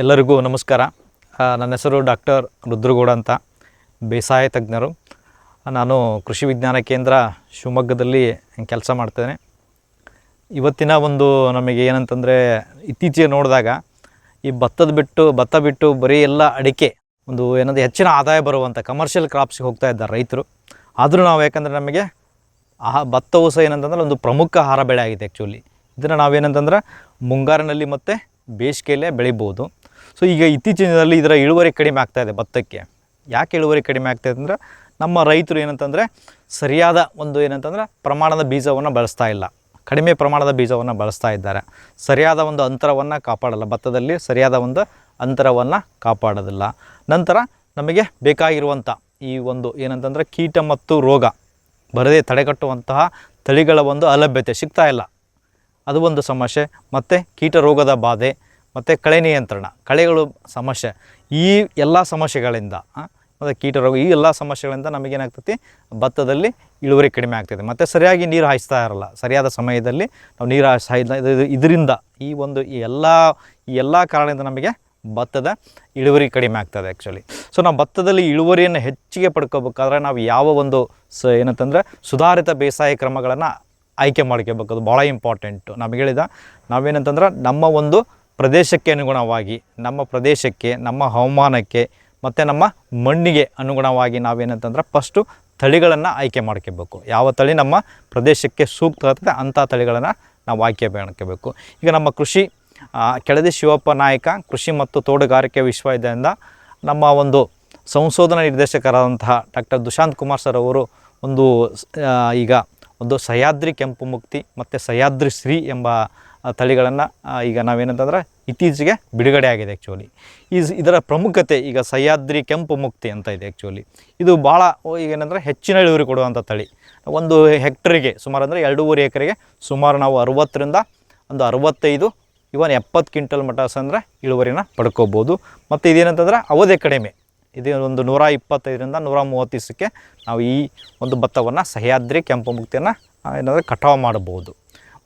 ಎಲ್ಲರಿಗೂ ನಮಸ್ಕಾರ. ನನ್ನ ಹೆಸರು ಡಾಕ್ಟರ್ ರುದ್ರಗೌಡ ಅಂತ, ಬೇಸಾಯ ತಜ್ಞರು. ನಾನು ಕೃಷಿ ವಿಜ್ಞಾನ ಕೇಂದ್ರ ಶಿವಮೊಗ್ಗದಲ್ಲಿ ಕೆಲಸ ಮಾಡ್ತೇನೆ. ಇವತ್ತಿನ ಒಂದು ನಮಗೆ ಏನಂತಂದರೆ, ಇತ್ತೀಚೆಗೆ ನೋಡಿದಾಗ ಈ ಭತ್ತದ ಬಿಟ್ಟು, ಭತ್ತ ಬಿಟ್ಟು ಬರೀ ಎಲ್ಲ ಅಡಿಕೆ, ಒಂದು ಏನಂದರೆ ಹೆಚ್ಚಿನ ಆದಾಯ ಬರುವಂಥ ಕಮರ್ಷಿಯಲ್ ಕ್ರಾಪ್ಸ್ಗೆ ಹೋಗ್ತಾ ಇದ್ದಾರೆ ರೈತರು. ಆದರೂ ನಾವು ಯಾಕಂದರೆ ನಮಗೆ ಆ ಭತ್ತವು ಸಹ ಏನಂತಂದ್ರೆ ಒಂದು ಪ್ರಮುಖ ಆಹಾರ ಬೆಳೆ ಆಗಿದೆ ಆ್ಯಕ್ಚುಲಿ ಇದನ್ನು ನಾವೇನಂತಂದ್ರೆ ಮುಂಗಾರಿನಲ್ಲಿ ಮತ್ತು ಬೇಸಿಗೆಯಲ್ಲೇ ಬೆಳಿಬೋದು. ಸೊ ಈಗ ಇತ್ತೀಚಿನ ದಿನದಲ್ಲಿ ಇದರ ಇಳುವರಿ ಕಡಿಮೆ ಆಗ್ತಾ ಇದೆ ಭತ್ತಕ್ಕೆ. ಯಾಕೆ ಇಳುವರಿ ಕಡಿಮೆ ಆಗ್ತಾ ಇದೆ ಅಂದರೆ ನಮ್ಮ ರೈತರು ಏನಂತಂದರೆ ಸರಿಯಾದ ಒಂದು ಏನಂತಂದ್ರೆ ಪ್ರಮಾಣದ ಬೀಜವನ್ನು ಬಳಸ್ತಾ ಇಲ್ಲ. ಕಡಿಮೆ ಪ್ರಮಾಣದ ಬೀಜವನ್ನು ಬಳಸ್ತಾ ಇದ್ದಾರೆ. ಸರಿಯಾದ ಒಂದು ಅಂತರವನ್ನು ಕಾಪಾಡಲ್ಲ. ಭತ್ತದಲ್ಲಿ ಸರಿಯಾದ ಒಂದು ಅಂತರವನ್ನು ಕಾಪಾಡೋದಿಲ್ಲ. ನಂತರ ನಮಗೆ ಬೇಕಾಗಿರುವಂಥ ಈ ಒಂದು ಏನಂತಂದರೆ ಕೀಟ ಮತ್ತು ರೋಗ ಬರದೇ ತಡೆಗಟ್ಟುವಂತಹ ತಳಿಗಳ ಒಂದು ಅಲಭ್ಯತೆ ಸಿಗ್ತಾ ಇಲ್ಲ. ಅದು ಒಂದು ಸಮಸ್ಯೆ. ಮತ್ತು ಕೀಟ ರೋಗದ ಬಾಧೆ ಮತ್ತು ಕಳೆ ನಿಯಂತ್ರಣ, ಕಳೆಗಳು ಸಮಸ್ಯೆ, ಈ ಎಲ್ಲ ಸಮಸ್ಯೆಗಳಿಂದ ಮತ್ತು ಕೀಟ ರೋಗ, ಈ ಎಲ್ಲ ಸಮಸ್ಯೆಗಳಿಂದ ನಮಗೇನಾಗ್ತೈತಿ ಭತ್ತದಲ್ಲಿ ಇಳುವರಿ ಕಡಿಮೆ ಆಗ್ತದೆ ಮತ್ತು ಸರಿಯಾಗಿ ನೀರು ಹಾಯಿಸ್ತಾ ಇರಲ್ಲ. ಸರಿಯಾದ ಸಮಯದಲ್ಲಿ ನಾವು ನೀರು ಹಾಯಿಸ್ತಾ ಇದರಿಂದ ಈ ಒಂದು, ಈ ಎಲ್ಲ ಈ ಎಲ್ಲ ಕಾರಣದಿಂದ ನಮಗೆ ಭತ್ತದ ಇಳುವರಿ ಕಡಿಮೆ ಆಗ್ತದೆ ಆ್ಯಕ್ಚುಲಿ ಸೊ ನಾವು ಭತ್ತದಲ್ಲಿ ಇಳುವರಿಯನ್ನು ಹೆಚ್ಚಿಗೆ ಪಡ್ಕೋಬೇಕಾದ್ರೆ ನಾವು ಯಾವ ಒಂದು ಸ, ಏನಂತಂದರೆ ಸುಧಾರಿತ ಬೇಸಾಯ ಕ್ರಮಗಳನ್ನು ಆಯ್ಕೆ ಮಾಡ್ಕೋಬೇಕು ಅದು ಭಾಳ ಇಂಪಾರ್ಟೆಂಟು ನಮಗೆ ಹೇಳಿದ ನಾವೇನಂತಂದ್ರೆ ನಮ್ಮ ಒಂದು ಪ್ರದೇಶಕ್ಕೆ ಅನುಗುಣವಾಗಿ, ನಮ್ಮ ಪ್ರದೇಶಕ್ಕೆ, ನಮ್ಮ ಹವಾಮಾನಕ್ಕೆ, ಮತ್ತು ನಮ್ಮ ಮಣ್ಣಿಗೆ ಅನುಗುಣವಾಗಿ ನಾವೇನಂತಂದ್ರೆ ಫಸ್ಟು ತಳಿಗಳನ್ನು ಆಯ್ಕೆ ಮಾಡ್ಕೋಬೇಕು. ಯಾವ ತಳಿ? ನಮ್ಮ ಪ್ರದೇಶಕ್ಕೆ ಸೂಕ್ತ ಆಗ್ತದೆ ಅಂಥ ತಳಿಗಳನ್ನು ನಾವು ಆಯ್ಕೆ ಮಾಡ್ಕೋಬೇಕು. ಈಗ ನಮ್ಮ ಕೃಷಿ ಕೆಳದಿ ಶಿವಪ್ಪ ನಾಯಕ ಕೃಷಿ ಮತ್ತು ತೋಟಗಾರಿಕೆ ವಿಶ್ವವಿದ್ಯಾಲಯದಿಂದ ನಮ್ಮ ಒಂದು ಸಂಶೋಧನಾ ನಿರ್ದೇಶಕರಾದಂತಹ ಡಾಕ್ಟರ್ ದುಶಾಂತ್ ಕುಮಾರ್ ಸರ್ ಅವರು ಒಂದು ಈಗ ಒಂದು ಸಹ್ಯಾದ್ರಿ ಕೆಂಪು ಮುಕ್ತಿ ಮತ್ತು ಸಹ್ಯಾದ್ರಿ ಶ್ರೀ ಎಂಬ ತಳಿಗಳನ್ನು ಈಗ ನಾವೇನಂತಂದ್ರೆ ಇತ್ತೀಚೆಗೆ ಬಿಡುಗಡೆ ಆಗಿದೆ ಆ್ಯಕ್ಚುಲಿ ಈ ಇದರ ಪ್ರಮುಖತೆ ಈಗ ಸಹ್ಯಾದ್ರಿ ಕೆಂಪು ಮುಕ್ತಿ ಅಂತ ಇದೆ ಆ್ಯಕ್ಚುಲಿ ಇದು ಭಾಳ ಏನಂದರೆ ಹೆಚ್ಚಿನ ಇಳುವರಿ ಕೊಡುವಂಥ ತಳಿ. ಒಂದು ಹೆಕ್ಟರಿಗೆ ಸುಮಾರು ಅಂದರೆ ಎರಡೂವರೆ ಎಕರೆಗೆ ಸುಮಾರು ನಾವು ಅರುವತ್ತರಿಂದ ಒಂದು ಅರವತ್ತೈದು ಇವನ್ ಎಪ್ಪತ್ತು ಕ್ವಿಂಟಲ್ ಮಟಸ್ ಅಂದರೆ ಇಳುವರಿನ ಪಡ್ಕೋಬೋದು. ಮತ್ತು ಇದೇನಂತಂದ್ರೆ ಅವಧಿ ಕಡಿಮೆ. ಇದು ಒಂದು ನೂರ ಇಪ್ಪತ್ತೈದರಿಂದ ನೂರ ಮೂವತ್ತಿಸಕ್ಕೆ ನಾವು ಈ ಒಂದು ಭತ್ತವನ್ನು ಸಹ್ಯಾದ್ರಿ ಕೆಂಪು ಮುಕ್ತಿಯನ್ನು ಏನಂದರೆ ಕಟಾವು ಮಾಡಬಹುದು.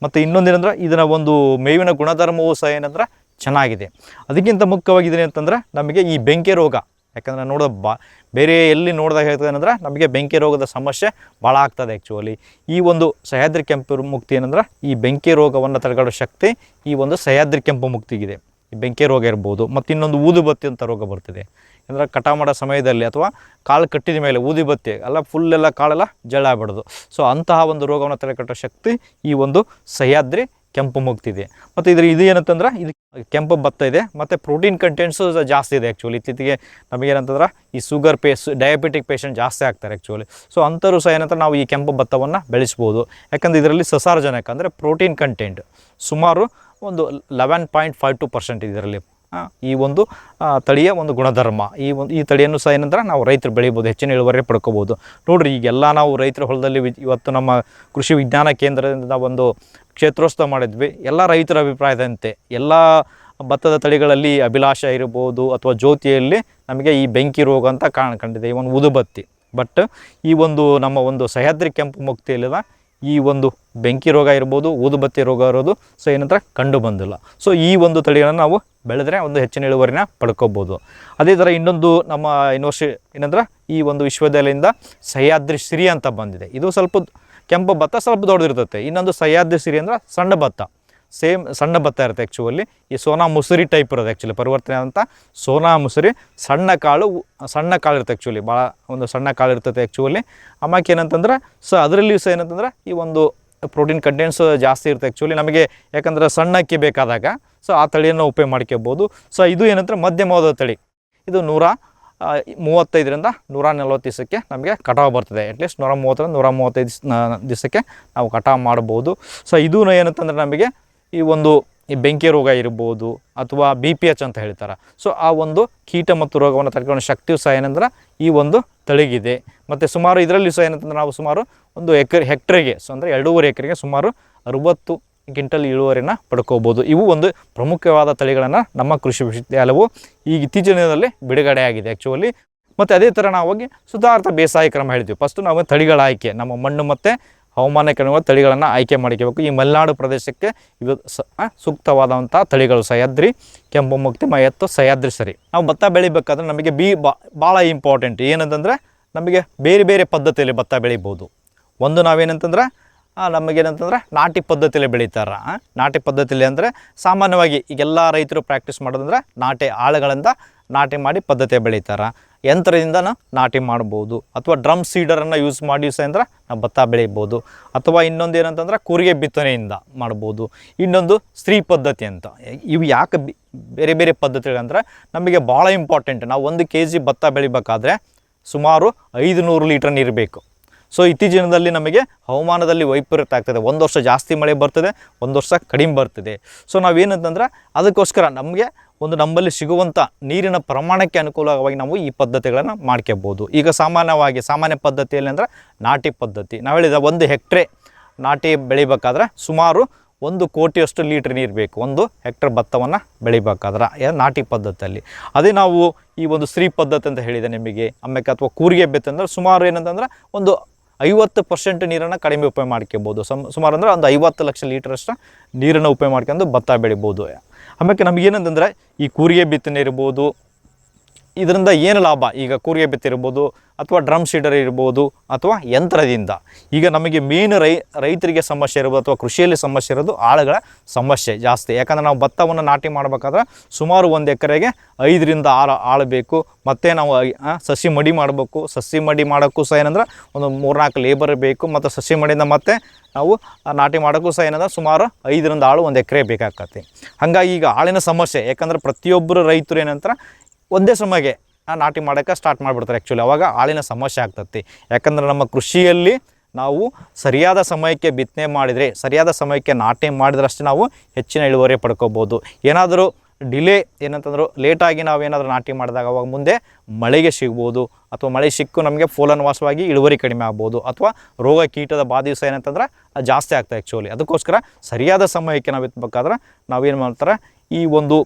ಮತ್ತು ಇನ್ನೊಂದೇನೆಂದ್ರೆ ಇದರ ಒಂದು ಮೇವಿನ ಗುಣಧರ್ಮವು ಸಹ ಏನಂದ್ರೆ ಚೆನ್ನಾಗಿದೆ. ಅದಕ್ಕಿಂತ ಮುಖ್ಯವಾಗಿದೆ ಅಂತಂದರೆ ನಮಗೆ ಈ ಬೆಂಕಿ ರೋಗ. ಯಾಕಂದರೆ ನೋಡೋ ಬಾ, ಬೇರೆ ಎಲ್ಲಿ ನೋಡಿದಾಗ ಹೇಳ್ತದೆ ಏನಂದ್ರೆ ನಮಗೆ ಬೆಂಕಿ ರೋಗದ ಸಮಸ್ಯೆ ಭಾಳ ಆಗ್ತದೆ ಆ್ಯಕ್ಚುಲಿ ಈ ಒಂದು ಸಹ್ಯಾದ್ರಿ ಕೆಂಪು ಮುಕ್ತಿ ಏನಂದ್ರೆ ಈ ಬೆಂಕಿ ರೋಗವನ್ನು ತಡೆಗಡೋ ಶಕ್ತಿ ಈ ಒಂದು ಸಹ್ಯಾದ್ರಿ ಕೆಂಪು ಮುಕ್ತಿಗಿದೆ. ಈ ಬೆಂಕಿ ರೋಗ ಇರ್ಬೋದು, ಮತ್ತು ಇನ್ನೊಂದು ಊದುಬತ್ತಿ ಅಂತ ರೋಗ ಬರ್ತಿದೆ. ಅಂದರೆ ಕಟ ಮಾಡೋ ಸಮಯದಲ್ಲಿ ಅಥವಾ ಕಾಳು ಕಟ್ಟಿದ ಮೇಲೆ ಊದಿಬತ್ತಿ ಎಲ್ಲ ಫುಲ್ಲೆಲ್ಲ ಕಾಳೆಲ್ಲ ಜಳ ಆಗ್ಬಿಡೋದು. ಸೊ ಅಂತಹ ಒಂದು ರೋಗವನ್ನು ತಡೆಗಟ್ಟೋ ಶಕ್ತಿ ಈ ಒಂದು ಸಹ್ಯಾದ್ರಿ ಕೆಂಪು ಮುಗ್ತಿದೆ. ಮತ್ತು ಇದ್ರ ಇದು ಏನಂತಂದ್ರೆ, ಇದು ಕೆಂಪು ಭತ್ತ ಇದೆ, ಮತ್ತು ಪ್ರೋಟೀನ್ ಕಂಟೆಂಟ್ಸು ಜಾಸ್ತಿ ಇದೆ ಆ್ಯಕ್ಚುಲಿ ಇತ್ತೀಚೆಗೆ ನಮಗೇನಂತಂದ್ರೆ ಈ ಶುಗರ್ ಪೇಸ್ ಡಯಾಬಿಟಿಕ್ ಪೇಷಂಟ್ ಜಾಸ್ತಿ ಆಗ್ತಾರೆ ಆ್ಯಕ್ಚುಲಿ ಸೊ ಅಂಥವ್ರು ಸಹ ಏನಂತ ನಾವು ಈ ಕೆಂಪು ಭತ್ತವನ್ನು ಬೆಳೆಸ್ಬೋದು. ಯಾಕಂದ್ರೆ ಇದರಲ್ಲಿ ಸಸಾರಜನಕ ಅಂದರೆ ಪ್ರೋಟೀನ್ ಕಂಟೆಂಟ್ ಸುಮಾರು ಒಂದು eleven point five two percent ಇದರಲ್ಲಿ. ಈ ಒಂದು ತಳಿಯ ಒಂದು ಗುಣಧರ್ಮ. ಈ ಒಂದು, ಈ ತಳಿಯನ್ನು ಸಹ ಏನಂದ್ರೆ ನಾವು ರೈತರು ಬೆಳಿಬೋದು ಹೆಚ್ಚಿನ ಇಳುವರಿ ಪಡ್ಕೋಬೋದು ನೋಡ್ರಿ, ಈಗೆಲ್ಲ ನಾವು ರೈತರ ಹೊಲದಲ್ಲಿ ಇವತ್ತು ನಮ್ಮ ಕೃಷಿ ವಿಜ್ಞಾನ ಕೇಂದ್ರದಿಂದ ಒಂದು ಕ್ಷೇತ್ರೋತ್ಸವ ಮಾಡಿದ್ವಿ. ಎಲ್ಲ ರೈತರ ಅಭಿಪ್ರಾಯದಂತೆ. ಎಲ್ಲ ಭತ್ತದ ತಳಿಗಳಲ್ಲಿ ಅಭಿಲಾಷ ಇರ್ಬೋದು ಅಥವಾ ಜ್ಯೋತಿಯಲ್ಲಿ ನಮಗೆ ಈ ಬೆಂಕಿ ರೋಗ ಅಂತ ಕಾಣ್ಕೊಂಡಿದೆ ಕಂಡಿದೆ. ಈ ಒಂದು ಉದುಬತ್ತಿ. ಬಟ್ ಈ ಒಂದು ನಮ್ಮ ಒಂದು ಸಹ್ಯಾದ್ರಿ ಕೆಂಪು ಮುಕ್ತಿಯಲ್ಲಿದ ಈ ಒಂದು ಬೆಂಕಿ ರೋಗ ಇರ್ಬೋದು, ಊದುಬತ್ತಿ ರೋಗ ಇರೋದು, ಸೊ ಏನಂದ್ರೆ ಕಂಡು ಬಂದಿಲ್ಲ. ಸೊ ಈ ಒಂದು ತಳಿಗಳನ್ನು ನಾವು ಬೆಳೆದ್ರೆ ಒಂದು ಹೆಚ್ಚಿನ ಇಳುವರಿನ ಪಡ್ಕೋಬೋದು. ಅದೇ ಥರ ಇನ್ನೊಂದು ನಮ್ಮ ಯೂನಿವರ್ಸಿಟಿ ಏನಂದ್ರೆ, ಈ ಒಂದು ವಿಶ್ವವಿದ್ಯಾಲಯದಿಂದ ಸಹ್ಯಾದ್ರಿ ಸಿರಿ ಅಂತ ಬಂದಿದೆ. ಇದು ಸ್ವಲ್ಪ ಕೆಂಪು ಭತ್ತ, ಸ್ವಲ್ಪ ದೊಡ್ಡದಿರ್ತೈತೆ. ಇನ್ನೊಂದು ಸಹ್ಯಾದ್ರಿ ಸಿರಿ ಅಂದ್ರೆ ಸಣ್ಣ ಭತ್ತ. ಸೇಮ್ ಸಣ್ಣ ಭತ್ತ ಇರುತ್ತೆ ಆ್ಯಕ್ಚುಲಿ ಈ ಸೋನಾ ಮುಸುರಿ ಟೈಪ್ ಇರೋದು ಆ್ಯಕ್ಚುಲಿ ಪರಿವರ್ತನೆ ಆದಂಥ ಸೋನಾ ಮುಸುರಿ. ಸಣ್ಣ ಕಾಳು ಸಣ್ಣ ಕಾಳು ಇರುತ್ತೆ ಆ್ಯಕ್ಚುಲಿ ಭಾಳ ಒಂದು ಸಣ್ಣ ಕಾಳು ಇರ್ತದೆ ಆ್ಯಕ್ಚುಲಿ ಆಮ್ಯಾಕೆ ಏನಂತಂದ್ರೆ, ಸೊ ಅದರಲ್ಲಿಯೂ ಸಹ ಏನಂತಂದ್ರೆ, ಈ ಒಂದು ಪ್ರೋಟೀನ್ ಕಂಟೆಂಟ್ಸ್ ಜಾಸ್ತಿ ಇರುತ್ತೆ ಆ್ಯಕ್ಚುಲಿ ನಮಗೆ ಯಾಕಂದ್ರೆ ಸಣ್ಣ ಅಕ್ಕಿ ಬೇಕಾದಾಗ, ಸೊ ಆ ತಳಿಯನ್ನು ಉಪಯೋಗ ಮಾಡ್ಕೋಬೋದು. ಸೊ ಇದು ಏನಂದ್ರೆ ಮಧ್ಯಮವಾದ ತಳಿ. ಇದು ನೂರ ಮೂವತ್ತೈದರಿಂದ ನೂರ ನಲ್ವತ್ತು ದಿವಸಕ್ಕೆ ನಮಗೆ ಕಟಾವು ಬರ್ತದೆ. ಅಟ್ಲೀಸ್ಟ್ ನೂರ ಮೂವತ್ತರಿಂದ ನೂರ ಮೂವತ್ತೈದು ದಿವ್ಸ, ದಿವಸಕ್ಕೆ ನಾವು ಕಟಾವು ಮಾಡ್ಬೋದು. ಸೊ ಇದೂ ಏನಂತಂದ್ರೆ ನಮಗೆ ಈ ಒಂದು ಈ ಬೆಂಕಿ ರೋಗ ಇರ್ಬೋದು ಅಥವಾ ಬಿ ಪಿ ಎಚ್ ಅಂತ ಹೇಳ್ತಾರೆ. ಸೊ ಆ ಒಂದು ಕೀಟ ಮತ್ತು ರೋಗವನ್ನು ತಡೆಕೊಳ್ಳೋ ಶಕ್ತಿಯು ಸಹ ಏನಂದ್ರೆ ಈ ಒಂದು ತಳಿಗಿದೆ. ಮತ್ತು ಸುಮಾರು ಇದರಲ್ಲಿ ಸಹ ಏನಂತಂದ್ರೆ ನಾವು ಸುಮಾರು ಒಂದು ಎಕರೆ, ಹೆಕ್ಟ್ರಿಗೆ ಸೊ ಅಂದರೆ ಎರಡೂವರೆ ಎಕರೆಗೆ ಸುಮಾರು ಅರುವತ್ತು ಕ್ವಿಂಟಲ್ ಇಳುವರಿನ ಪಡ್ಕೋಬೋದು. ಇವು ಒಂದು ಪ್ರಮುಖವಾದ ತಳಿಗಳನ್ನು ನಮ್ಮ ಕೃಷಿ ವಿಶ್ವವಿದ್ಯಾಲಯವು ಈಗ ಇತ್ತೀಚಿನ ದಿನದಲ್ಲಿ ಬಿಡುಗಡೆ ಆಗಿದೆ ಆ್ಯಕ್ಚುಲಿ ಮತ್ತು ಅದೇ ಥರ ನಾವು ಹೋಗಿ ಸುಧಾರಿತ ಬೇಸಾಯ ಕ್ರಮ ಹೇಳ್ತೀವಿ. ಫಸ್ಟು ನಾವು ತಳಿಗಳ ಆಯ್ಕೆ, ನಮ್ಮ ಮಣ್ಣು ಮತ್ತು ಹವಾಮಾನಕ್ಕೆ ಅನುಗುಣ ತಳಿಗಳನ್ನು ಆಯ್ಕೆ ಮಾಡ್ಕೋಬೇಕು. ಈ ಮಲೆನಾಡು ಪ್ರದೇಶಕ್ಕೆ ಇದು ಸ ಸೂಕ್ತವಾದಂಥ ತಳಿಗಳು ಸಹ್ಯಾದ್ರಿ, ಕೆಂಪು ಮುಕ್ತಿ, ಮಯತ್ತು ಸಹ್ಯಾದ್ರಿ ಸರಿ. ನಾವು ಭತ್ತ ಬೆಳಿಬೇಕಾದ್ರೆ ನಮಗೆ ಬಿ ಭಾಳ ಇಂಪಾರ್ಟೆಂಟ್ ಏನಂತಂದರೆ ನಮಗೆ ಬೇರೆ ಬೇರೆ ಪದ್ಧತಿಯಲ್ಲಿ ಭತ್ತ ಬೆಳಿಬೋದು. ಒಂದು ನಾವೇನಂತಂದ್ರೆ ನಮಗೆ ನಮಗೇನಂತಂದ್ರೆ ನಾಟಿ ಪದ್ಧತಿಯಲ್ಲಿ ಬೆಳೀತಾರೆ. ನಾಟಿ ಪದ್ಧತಿಯಲ್ಲಿ ಅಂದರೆ ಸಾಮಾನ್ಯವಾಗಿ ಈಗೆಲ್ಲ ರೈತರು ಪ್ರಾಕ್ಟೀಸ್ ಮಾಡೋದಂದ್ರೆ ನಾಟಿ ಆಳುಗಳಿಂದ ನಾಟಿ ಮಾಡಿ ಪದ್ಧತಿ ಬೆಳೀತಾರ. ಯಂತ್ರದಿಂದ ನಾಟಿ ಮಾಡ್ಬೋದು. ಅಥವಾ ಡ್ರಮ್ ಸೀಡರನ್ನು ಯೂಸ್ ಮಾಡಿ ಸಹ ನಾವು ಭತ್ತ ಬೆಳಿಬೋದು. ಅಥವಾ ಇನ್ನೊಂದು ಏನಂತಂದ್ರೆ ಕೂರಿಗೆ ಬಿತ್ತನೆಯಿಂದ ಮಾಡ್ಬೋದು. ಇನ್ನೊಂದು ಸ್ತ್ರೀ ಪದ್ಧತಿ ಅಂತ. ಇವು ಯಾಕೆ ಬೇರೆ ಬೇರೆ ಪದ್ಧತಿಗಳಂದ್ರೆ ನಮಗೆ ಭಾಳ ಇಂಪಾರ್ಟೆಂಟ್ ನಾವು ಒಂದು ಕೆ ಜಿ ಭತ್ತ ಬೆಳಿಬೇಕಾದ್ರೆ ಸುಮಾರು ಐದು ನೂರು ಲೀಟ್ರ್ ನೀರು ಬೇಕು. ಸೊ ಇತ್ತೀಚಿನ ದಿನದಲ್ಲಿ ನಮಗೆ ಹವಾಮಾನದಲ್ಲಿ ವೈಪರೀತ್ಯ ಆಗ್ತದೆ. ಒಂದು ವರ್ಷ ಜಾಸ್ತಿ ಮಳೆ ಬರ್ತದೆ, ಒಂದು ವರ್ಷ ಕಡಿಮೆ ಬರ್ತದೆ. ಸೊ ನಾವೇನಂತಂದ್ರೆ ಅದಕ್ಕೋಸ್ಕರ ನಮಗೆ ಒಂದು ನಮ್ಮಲ್ಲಿ ಸಿಗುವಂಥ ನೀರಿನ ಪ್ರಮಾಣಕ್ಕೆ ಅನುಕೂಲವಾಗಿ ನಾವು ಈ ಪದ್ಧತಿಗಳನ್ನು ಮಾಡ್ಕೋಬೋದು. ಈಗ ಸಾಮಾನ್ಯವಾಗಿ ಸಾಮಾನ್ಯ ಪದ್ಧತಿಯಲ್ಲಿ ಅಂದರೆ ನಾಟಿ ಪದ್ಧತಿ. ನಾವು ಹೇಳಿದ ಒಂದು ಹೆಕ್ಟ್ರೆ ನಾಟಿ ಬೆಳಿಬೇಕಾದ್ರೆ ಸುಮಾರು ಒಂದು ಕೋಟಿಯಷ್ಟು ಲೀಟ್ರ್ ನೀರು ಬೇಕು. ಒಂದು ಹೆಕ್ಟರ್ ಭತ್ತವನ್ನು ಬೆಳಿಬೇಕಾದ್ರೆ ನಾಟಿ ಪದ್ಧತಿಯಲ್ಲಿ. ಅದೇ ನಾವು ಈ ಒಂದು ಸ್ತ್ರೀ ಪದ್ಧತಿ ಅಂತ ಹೇಳಿದೆ ನಿಮಗೆ. ಆಮೇಲೆ ಅಥವಾ ಕೂರಿಗೆ ಬೆತ್ತಂದ್ರೆ ಸುಮಾರು ಏನಂತಂದ್ರೆ ಒಂದು ಐವತ್ತು ಪರ್ಸೆಂಟ್ ನೀರನ್ನು ಕಡಿಮೆ ಉಪಯೋಗ ಮಾಡ್ಕೋಬೋದು. ಸಮ್ ಸುಮಾರು ಅಂದರೆ ಒಂದು ಐವತ್ತು ಲಕ್ಷ ಲೀಟ್ರಷ್ಟು ನೀರನ್ನು ಉಪಯೋಗ ಮಾಡ್ಕೊಂಡು ಭತ್ತ ಬೆಳಿಬೋದು. ಆಮೇಲೆ ನಮಗೆ ಏನಂತಂದ್ರೆ ಈ ಕೂರಿಗೆ ಬಿತ್ತನೆ ಇರ್ಬೋದು ಇದರಿಂದ ಏನು ಲಾಭ? ಈಗ ಕೂರಿಗೆ ಬಿತ್ತಿರ್ಬೋದು ಅಥವಾ ಡ್ರಮ್ ಸೀಡರ್ ಇರ್ಬೋದು, ಅಥವಾ ಯಂತ್ರದಿಂದ. ಈಗ ನಮಗೆ ಮೇನ್ ರೈ, ರೈತರಿಗೆ ಸಮಸ್ಯೆ ಇರ್ಬೋದು, ಅಥವಾ ಕೃಷಿಯಲ್ಲಿ ಸಮಸ್ಯೆ ಇರೋದು ಆಳುಗಳ ಸಮಸ್ಯೆ ಜಾಸ್ತಿ. ಯಾಕಂದರೆ ನಾವು ಭತ್ತವನ್ನು ನಾಟಿ ಮಾಡಬೇಕಾದ್ರೆ ಸುಮಾರು ಒಂದು ಎಕರೆಗೆ ಐದರಿಂದ ಆರು ಆಳು ಬೇಕು. ಮತ್ತು ನಾವು ಸಸಿ ಮಡಿ ಮಾಡಬೇಕು. ಸಸಿ ಮಡಿ ಮಾಡೋಕ್ಕೂ ಸಹ ಏನಂದ್ರೆ ಒಂದು ಮೂರ್ನಾಲ್ಕು ಲೇಬರ್ ಬೇಕು. ಮತ್ತು ಸಸಿ ಮಡಿಯಿಂದ ಮತ್ತೆ ನಾವು ನಾಟಿ ಮಾಡೋಕ್ಕೂ ಸಹ ಏನಂದ್ರೆ ಸುಮಾರು ಐದರಿಂದ ಆಳು ಒಂದು ಎಕರೆ ಬೇಕಾಗತ್ತೆ. ಹಾಗಾಗಿ ಈಗ ಆಳಿನ ಸಮಸ್ಯೆ, ಯಾಕಂದ್ರೆ ಪ್ರತಿಯೊಬ್ಬರು ರೈತರು ಏನಂತಾರೆ ಒಂದೇ ಸಮಯಕ್ಕೆ ನಾಟಿ ಮಾಡೋಕ್ಕೆ ಸ್ಟಾರ್ಟ್ ಮಾಡಿಬಿಡ್ತಾರೆ ಆ್ಯಕ್ಚುಲಿ ಅವಾಗ ಆಳಿನ ಸಮಸ್ಯೆ ಆಗ್ತತಿ. ಯಾಕಂದ್ರೆ ನಮ್ಮ ಕೃಷಿಯಲ್ಲಿ ನಾವು ಸರಿಯಾದ ಸಮಯಕ್ಕೆ ಬಿತ್ತನೆ ಮಾಡಿದರೆ, ಸರಿಯಾದ ಸಮಯಕ್ಕೆ ನಾಟಿ ಮಾಡಿದ್ರಷ್ಟೇ ನಾವು ಹೆಚ್ಚಿನ ಇಳುವರಿ ಪಡ್ಕೋಬೋದು. ಏನಾದರೂ ಡಿಲೇ ಏನಂತಂದ್ರು ಲೇಟಾಗಿ ನಾವು ಏನಾದರೂ ನಾಟಿ ಮಾಡಿದಾಗ ಅವಾಗ ಮುಂದೆ ಮಳೆಗೆ ಸಿಗ್ಬೋದು, ಅಥವಾ ಮಳೆ ಸಿಕ್ಕು ನಮಗೆ ಫೋಲನ್ವಾಸವಾಗಿ ಇಳುವರಿ ಕಡಿಮೆ ಆಗ್ಬೋದು, ಅಥವಾ ರೋಗ ಕೀಟದ ಬಾಧೆ ಸಹ ಏನಂತಂದ್ರೆ ಜಾಸ್ತಿ ಆಗ್ತದೆ ಆ್ಯಕ್ಚುಲಿ ಅದಕ್ಕೋಸ್ಕರ ಸರಿಯಾದ ಸಮಯಕ್ಕೆ ನಾವು ಬಿತ್ತಬೇಕಾದ್ರೆ ನಾವೇನು ಮಾಡ್ತಾರೆ ಈ ಒಂದು